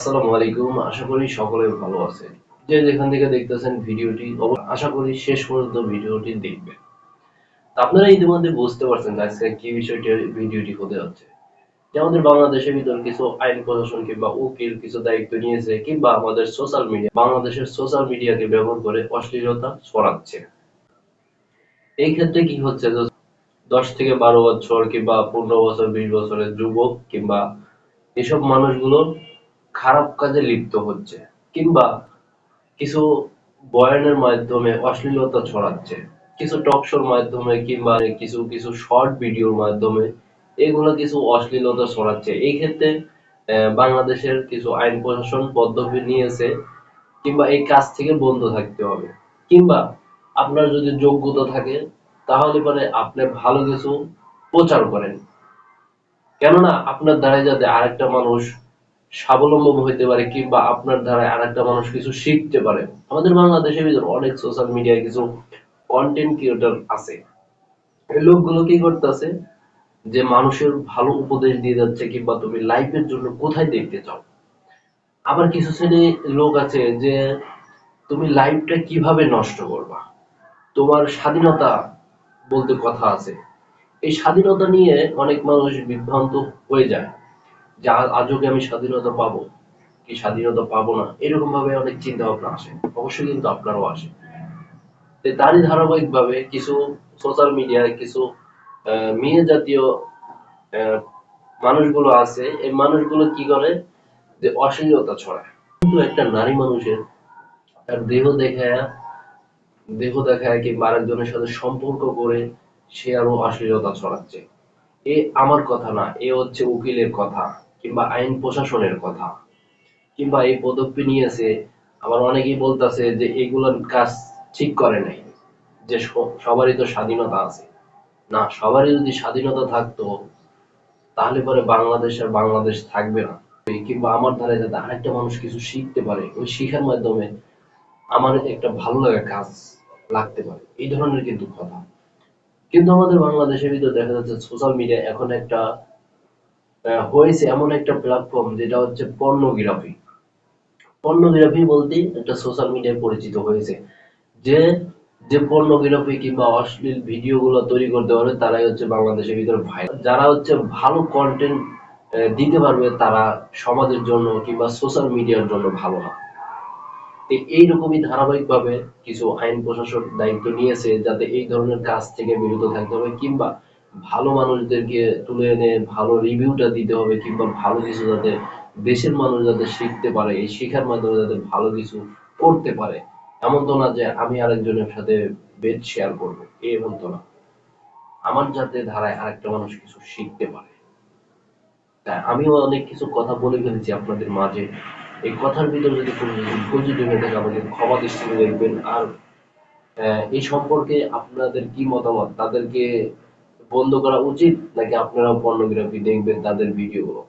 আসসালামু আলাইকুম, আশা করি সকলে ভালো আছে যে যেখান থেকে দেখতেছেন ভিডিওটি আশা করি শেষ পর্যন্ত ভিডিওটি দেখবেন। আপনারা ইতিমধ্যে বুঝতে পারছেন আজকে কি বিষয়টি, ভিডিওটি হতে যে আমাদের বাংলাদেশের ভিতর কিছু আইন প্রশাসন কিংবা উকিল কিছু দায়িত্ব নিয়েছে কিংবা আমাদের সোশ্যাল মিডিয়া বাংলাদেশের সোশ্যাল মিডিয়াকে ব্যবহার করে অশ্লীলতা ছড়াচ্ছে। এই ক্ষেত্রে কি হচ্ছে দশ থেকে বারো বছর কিংবা পনেরো বছর, বিশ বছরের যুবক কিংবা এসব মানুষগুলো খারাপ কাজে লিপ্ত হচ্ছে, কিংবা কিছু বয়ানের মাধ্যমে অশ্লীলতা ছড়াচ্ছে, কিছু টকশোর মাধ্যমে কিংবা কিছু কিছু শর্ট ভিডিওর মাধ্যমে এগুলো কিছু অশ্লীলতা ছড়াচ্ছে। এই ক্ষেত্রে বাংলাদেশের কিছু আইন প্রশাসন পদক্ষেপ নিয়েছে, কিংবা এই কাজ থেকে বন্ধ থাকতে হবে। কিংবা আপনার যদি যোগ্যতা থাকে, তাহলে পরে আপনি ভালো কিছু প্রচার করেন। কেননা আপনার দ্বারা যাতে আরেকটা মানুষ স্বাবলম্বী হইতে পারে কিংবা আপনার দ্বারা আরেকটা মানুষ কিছু শিখতে পারে। আমাদের বাংলাদেশের ভিতর অনেক সোশ্যাল মিডিয়ায় কিছু কন্টেন্ট ক্রিয়েটর আছে। এই লোকগুলো কি করতেছে? যে মানুষের ভালো উপদেশ দিয়ে যাচ্ছে কিংবা তুমি লাইফের জন্য কোথায় দেখতে চাও? আবার কিছু শ্রেণি লোক আছে যে তুমি লাইফটা কীভাবে নষ্ট করবা? তোমার স্বাধীনতা বলতে কথা আছে। এই স্বাধীনতা নিয়ে অনেক মানুষ বিভ্রান্ত হয়ে যায়। যে আমি স্বাধীনতা পাবো কি স্বাধীনতা পাবো না, এরকম ভাবে অনেক চিন্তা ভাবনা আসে। অবশ্যই কিন্তু আপনারও আসে। তারই ধারাবাহিক ভাবে কিছু সোশ্যাল মিডিয়ায় কিছু মেয়ে জাতীয় মানুষগুলো আছে, এই মানুষগুলো কি করে? যে অশ্লীলতা ছড়ায়। কিন্তু একটা নারী মানুষের তার দেহ দেখায় দেহ দেখায় কিংবা আরেকজনের সাথে সম্পর্ক করে সে আরও অশ্লীলতা ছড়াচ্ছে। এ আমার কথা না, এ হচ্ছে উকিলের কথা। কিংবা আইন প্রশাসনের কথা, কিংবা এই পদক্ষেপ নিয়েছে, আবার অনেকেই বলতাছে যে এগুলোর কাজ ঠিক করে নাই, যে সবারই তো স্বাধীনতা আছে। না, সবারই যদি স্বাধীনতা থাকতো, তাহলে পরে বাংলাদেশ আর বাংলাদেশ থাকবে না। কিংবা আমার ধারে যাতে আরেকটা মানুষ কিছু শিখতে পারে, ওই শিখার মাধ্যমে আমার একটা ভালো লাগা কাজ লাগতে পারে। এই ধরনের কিন্তু কথা। কিন্তু আমাদের বাংলাদেশের ভিতর দেখা যাচ্ছে সোশ্যাল মিডিয়া এখন একটা হয়েছে এমন একটা প্ল্যাটফর্ম যেটা হচ্ছে পর্নোগ্রাফি পর্নোগ্রাফি বলতে একটা সোশ্যাল মিডিয়ায় পরিচিত হয়েছে। যে যে পর্নোগ্রাফি কিংবা অশ্লীল ভিডিও গুলো তৈরি করতে পারবে, তারাই হচ্ছে বাংলাদেশের ভিতরে ভাইরাল যারা হচ্ছে ভালো কন্টেন্ট দিতে পারবে, তারা সমাজের জন্য কিংবা সোশ্যাল মিডিয়ার জন্য ভালো না। এইরকমই ধারাবাহিকভাবে কিছু আইন প্রশাসন দায়িত্ব নিয়েছে, যাতে এই ধরনের কাজ থেকে বিরত থাকতে হবে, কিংবা ভালো মানুষদেরকে তুলে এনে ভালো রিভিউটা দিতে হবে কিংবা ভালো কিছু যাতে দেশের মানুষ যাতে শিখতে পারে, এই শিখার মাধ্যমে যাতে ভালো কিছু করতে পারে। এমন তো না যে আমি আরেকজনের সাথে বেড শেয়ার করব এমন তো না। আমার যাতে ধারায় আরেকটা মানুষ কিছু শিখতে পারে। তাই আমিও অনেক কিছু কথা বলে ফেলেছি আপনাদের মাঝে। এই কথার ভিতরে যদি কোনো ভুল হয়ে থাকে, আমাকে ক্ষমা দৃষ্টিতে দেখবেন। আর এই সম্পর্কে আপনাদের কি মতামত? তাদেরকে বন্ধ করা উচিত? নাকি আপনারা পর্নোগ্রাফি দেখবেন তাদের ভিডিওগুলো